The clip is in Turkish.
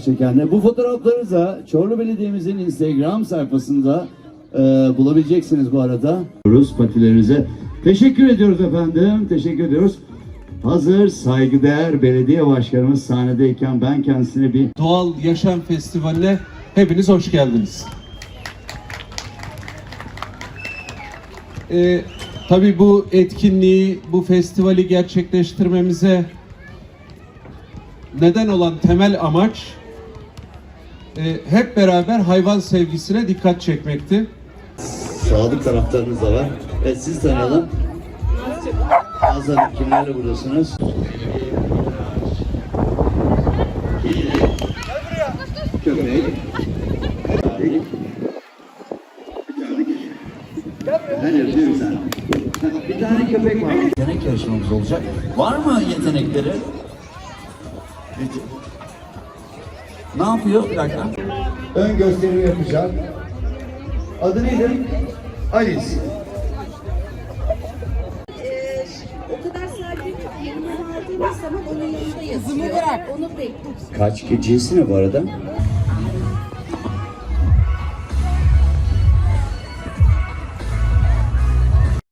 çekenler. Bu fotoğrafları da Çorlu Belediye'mizin Instagram sayfasında e, bulabileceksiniz bu arada. Patilerinize teşekkür ediyoruz efendim. Teşekkür ediyoruz. Hazır saygıdeğer belediye başkanımız sahnedeyken ben kendisine bir Doğal Yaşam Festivali'ne hepiniz hoş geldiniz. Ee, tabii bu etkinliği, bu festivali gerçekleştirmemize neden olan temel amaç hep beraber hayvan sevgisine dikkat çekmekti. sadık taraftarınız da var. Evet siz tanıyalım. Hazır kimlerle buradasınız? Köpek. Köpek. Her yerde bir tane. Bir tane köpek var. Yetenek yarışmamız olacak. Var mı yetenekleri? Peki. Ne yapıyor? Bir dakika. Ön gösterimi yapacak. Adı neydi? Alice. Ee, o kadar sakin ki yanına vardığımız zaman onun yanında yatıyor. Kızımı bırak. Onu bekliyoruz. Kaç cinsi ne bu arada?